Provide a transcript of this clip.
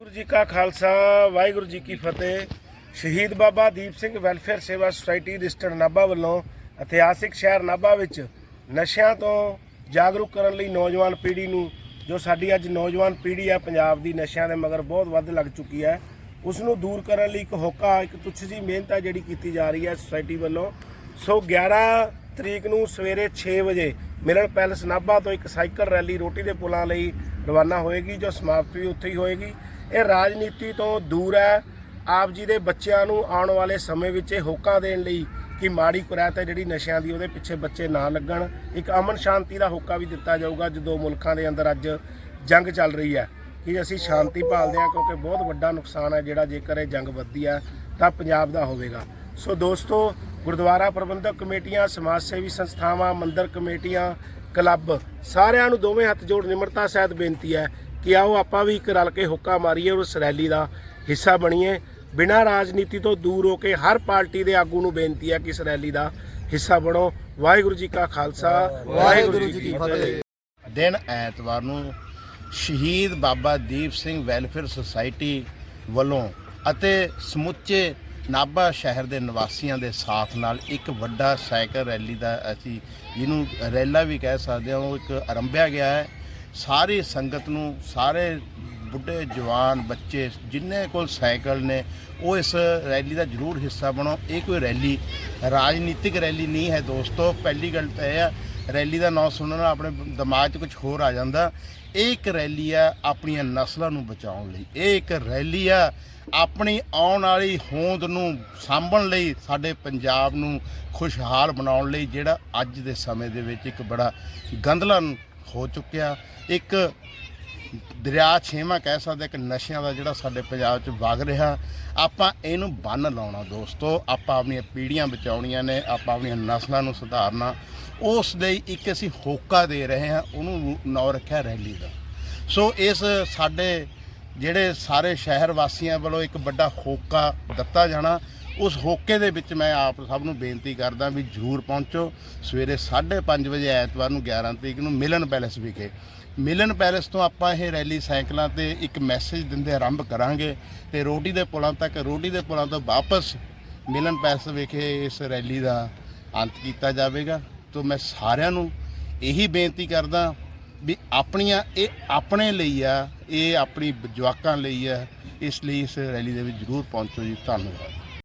ਵਾਹਿਗੁਰੂ ਜੀ ਕਾ ਖਾਲਸਾ, ਵਾਹਿਗੁਰੂ ਜੀ ਕੀ ਫਤਿਹ। ਸ਼ਹੀਦ ਬਾਬਾ ਦੀਪ ਸਿੰਘ ਵੈਲਫੇਅਰ ਸੇਵਾ ਸੁਸਾਇਟੀ ਰਜਿਸਟਰਡ ਨਾਭਾ ਵੱਲੋਂ ਇਤਿਹਾਸਿਕ ਸ਼ਹਿਰ ਨਾਭਾ ਵਿੱਚ ਨਸ਼ਿਆਂ ਤੋਂ ਜਾਗਰੂਕ ਕਰਨ ਲਈ ਨੌਜਵਾਨ ਪੀੜ੍ਹੀ ਨੂੰ, ਜੋ ਸਾਡੀ ਅੱਜ ਨੌਜਵਾਨ ਪੀੜ੍ਹੀ ਹੈ ਪੰਜਾਬ ਦੀ, ਨਸ਼ਿਆਂ ਦੇ ਮਗਰ ਬਹੁਤ ਵੱਧ ਲੱਗ ਚੁੱਕੀ ਹੈ ਉਸ ਨੂੰ ਦੂਰ ਕਰਨ ਲਈ ਇੱਕ ਹੋਕਾ, ਇੱਕ ਤੁੱਛ ਜੀ ਮਿਹਨਤ ਹੈ ਜਿਹੜੀ ਕੀਤੀ ਜਾ ਰਹੀ ਹੈ ਸੁਸਾਇਟੀ ਵੱਲੋਂ। ਸੋ 11 ਤਰੀਕ ਨੂੰ ਸਵੇਰੇ 6 ਵਜੇ ਮਿਲਣ ਪੈਲਸ ਨਾਭਾ ਤੋਂ ਇੱਕ ਸਾਈਕਲ ਰੈਲੀ ਰੋਟੀ ਦੇ ਪੁਲਾਂ ਲਈ ਰਵਾਨਾ ਹੋਏਗੀ, ਜੋ ਸਮਾਪਤੀ ਵੀ ਉੱਥੇ ਹੀ ਹੋਏਗੀ। ਇਹ ਰਾਜਨੀਤੀ ਤੋਂ ਦੂਰ ਹੈ। ਆਪ ਜੀ ਦੇ ਬੱਚਿਆਂ ਨੂੰ ਆਉਣ ਵਾਲੇ ਸਮੇਂ ਵਿੱਚ ਇਹ ਹੋਕਾ ਦੇਣ ਲਈ ਕਿ ਮਾੜੀ ਕੁਰਾਤ ਹੈ ਜਿਹੜੀ ਨਸ਼ਿਆਂ ਦੀ, ਉਹਦੇ ਪਿੱਛੇ ਬੱਚੇ ਨਾ ਲੱਗਣ। ਇੱਕ ਅਮਨ ਸ਼ਾਂਤੀ ਦਾ ਹੋਕਾ ਵੀ ਦਿੱਤਾ ਜਾਊਗਾ ਜਦੋਂ ਮੁਲਕਾਂ ਦੇ ਅੰਦਰ ਅੱਜ ਜੰਗ ਚੱਲ ਰਹੀ ਹੈ। ਕਿ ਅਸੀਂ ਸ਼ਾਂਤੀ ਭਾਲਦੇ ਹਾਂ ਕਿਉਂਕਿ ਬਹੁਤ ਵੱਡਾ ਨੁਕਸਾਨ ਹੈ ਜਿਹੜਾ ਜੇਕਰ ਇਹ ਜੰਗ ਵੱਧਦੀ ਹੈ ਤਾਂ ਪੰਜਾਬ ਦਾ ਹੋਵੇਗਾ। ਸੋ ਦੋਸਤੋ, ਗੁਰਦੁਆਰਾ ਪ੍ਰਬੰਧਕ ਕਮੇਟੀਆਂ, ਸਮਾਜ ਸੇਵੀ ਸੰਸਥਾਵਾਂ, ਮੰਦਰ ਕਮੇਟੀਆਂ, ਕਲੱਬ, ਸਾਰਿਆਂ ਨੂੰ ਦੋਵੇਂ ਹੱਥ ਜੋੜ ਨਿਮਰਤਾ ਸਹਿਤ ਬੇਨਤੀ ਹੈ ਕਿ ਆਓ ਆਪਾਂ ਵੀ ਇੱਕ ਰਲ ਕੇ ਹੁੱਕਾ ਮਾਰੀਏ ਔਰ ਉਸ ਰੈਲੀ ਦਾ ਹਿੱਸਾ ਬਣੀਏ। ਬਿਨਾਂ ਰਾਜਨੀਤੀ ਤੋਂ ਦੂਰ ਹੋ ਕੇ ਹਰ ਪਾਰਟੀ ਦੇ ਆਗੂ ਨੂੰ ਬੇਨਤੀ ਹੈ ਕਿ ਇਸ ਰੈਲੀ ਦਾ ਹਿੱਸਾ ਬਣੋ। ਵਾਹਿਗੁਰੂ ਜੀ ਕਾ ਖਾਲਸਾ, ਵਾਹਿਗੁਰੂ ਜੀ ਕੀ ਫਤਿਹ। ਦਿਨ ਐਤਵਾਰ ਨੂੰ ਸ਼ਹੀਦ ਬਾਬਾ ਦੀਪ ਸਿੰਘ ਵੈਲਫੇਅਰ ਸੁਸਾਇਟੀ ਵੱਲੋਂ ਅਤੇ ਸਮੁੱਚੇ ਨਾਭਾ ਸ਼ਹਿਰ ਦੇ ਨਿਵਾਸੀਆਂ ਦੇ ਸਾਥ ਨਾਲ ਇੱਕ ਵੱਡਾ ਸਾਈਕਲ ਰੈਲੀ ਦਾ ਅਸੀਂ ਜਿਹਨੂੰ ਰੈਲਾ ਵੀ ਕਹਿ ਸਕਦੇ ਹਾਂ, ਉਹ ਇੱਕ ਆਰੰਭਿਆ ਗਿਆ ਹੈ। ਸਾਰੀ ਸੰਗਤ ਨੂੰ, ਸਾਰੇ ਬੁੱਢੇ, ਜਵਾਨ, ਬੱਚੇ, ਜਿੰਨੇ ਕੋਲ ਸਾਈਕਲ ਨੇ, ਉਹ ਇਸ ਰੈਲੀ ਦਾ ਜ਼ਰੂਰ ਹਿੱਸਾ ਬਣੋ। ਇਹ ਕੋਈ ਰੈਲੀ, ਰਾਜਨੀਤਿਕ ਰੈਲੀ ਨਹੀਂ ਹੈ ਦੋਸਤੋ। ਪਹਿਲੀ ਗੱਲ ਤਾਂ ਇਹ ਹੈ ਰੈਲੀ ਦਾ ਨਾਂ ਸੁਣਨ ਨਾਲ ਆਪਣੇ ਦਿਮਾਗ 'ਚ ਕੁਝ ਹੋਰ ਆ ਜਾਂਦਾ। ਇਹ ਇੱਕ ਰੈਲੀ ਆ ਆਪਣੀਆਂ ਨਸਲਾਂ ਨੂੰ ਬਚਾਉਣ ਲਈ। ਇਹ ਇੱਕ ਰੈਲੀ ਆ ਆਪਣੀ ਆਉਣ ਵਾਲੀ ਹੋਂਦ ਨੂੰ ਸਾਂਭਣ ਲਈ, ਸਾਡੇ ਪੰਜਾਬ ਨੂੰ ਖੁਸ਼ਹਾਲ ਬਣਾਉਣ ਲਈ, ਜਿਹੜਾ ਅੱਜ ਦੇ ਸਮੇਂ ਦੇ ਵਿੱਚ ਇੱਕ ਬੜਾ ਗੰਧਲਾ ਹੋ ਚੁੱਕਿਆ। ਇੱਕ ਦਰਿਆ ਛੇਵਾਂ ਕਹਿ ਸਕਦੇ ਇੱਕ ਨਸ਼ਿਆਂ ਦਾ ਜਿਹੜਾ ਸਾਡੇ ਪੰਜਾਬ 'ਚ ਵਗ ਰਿਹਾ। ਆਪਾਂ ਇਹਨੂੰ ਬੰਨ ਲਾਉਣਾ ਦੋਸਤੋ। ਆਪਾਂ ਆਪਣੀਆਂ ਪੀੜ੍ਹੀਆਂ ਬਚਾਉਣੀਆਂ ਨੇ, ਆਪਾਂ ਆਪਣੀਆਂ ਨਸਲਾਂ ਨੂੰ ਸੁਧਾਰਨਾ। ਉਸ ਲਈ ਇੱਕ ਅਸੀਂ ਹੋਕਾ ਦੇ ਰਹੇ ਹਾਂ, ਉਹਨੂੰ ਨਾਂ ਰੱਖਿਆ ਰੈਲੀ ਦਾ। ਸੋ ਇਸ ਸਾਡੇ ਜਿਹੜੇ ਸਾਰੇ ਸ਼ਹਿਰ ਵਾਸੀਆਂ ਵੱਲੋਂ ਇੱਕ ਵੱਡਾ ਹੋਕਾ ਦਿੱਤਾ ਜਾਣਾ, ਉਸ ਹੋਕੇ ਦੇ ਵਿੱਚ ਮੈਂ ਆਪ ਸਭ ਨੂੰ ਬੇਨਤੀ ਕਰਦਾ ਵੀ ਜਰੂਰ ਪਹੁੰਚੋ। ਸਵੇਰੇ 5:30 ਵਜੇ ਐਤਵਾਰ ਨੂੰ 11 ਤਰੀਕ ਨੂੰ ਮਿਲਨ ਪੈਲੇਸ ਵਿਖੇ। ਮਿਲਨ ਪੈਲੇਸ ਤੋਂ ਆਪਾਂ ਇਹ ਰੈਲੀ ਸਾਈਕਲਾਂ ਤੇ ਇੱਕ ਮੈਸੇਜ ਦਿੰਦੇ ਆਰੰਭ ਕਰਾਂਗੇ ਤੇ ਰੋਟੀ ਦੇ ਪੁਲਾਂ ਤੱਕ ਰੋਟੀ ਦੇ ਪੁਲਾਂ ਤੋਂ ਵਾਪਸ ਮਿਲਨ ਪੈਲੇਸ ਵਿਖੇ ਇਸ ਰੈਲੀ ਦਾ ਅੰਤ ਕੀਤਾ ਜਾਵੇਗਾ। ਤੋਂ ਮੈਂ ਸਾਰਿਆਂ ਨੂੰ ਇਹੀ ਬੇਨਤੀ ਕਰਦਾ ਵੀ ਆਪਣੀਆਂ, ਇਹ ਆਪਣੇ ਲਈ ਆ, ਇਹ ਆਪਣੀ ਜਵਾਕਾਂ ਲਈ ਆ, ਇਸ ਲਈ ਇਸ ਰੈਲੀ ਦੇ ਵਿੱਚ ਜਰੂਰ ਪਹੁੰਚੋ ਜੀ। ਧੰਨਵਾਦ।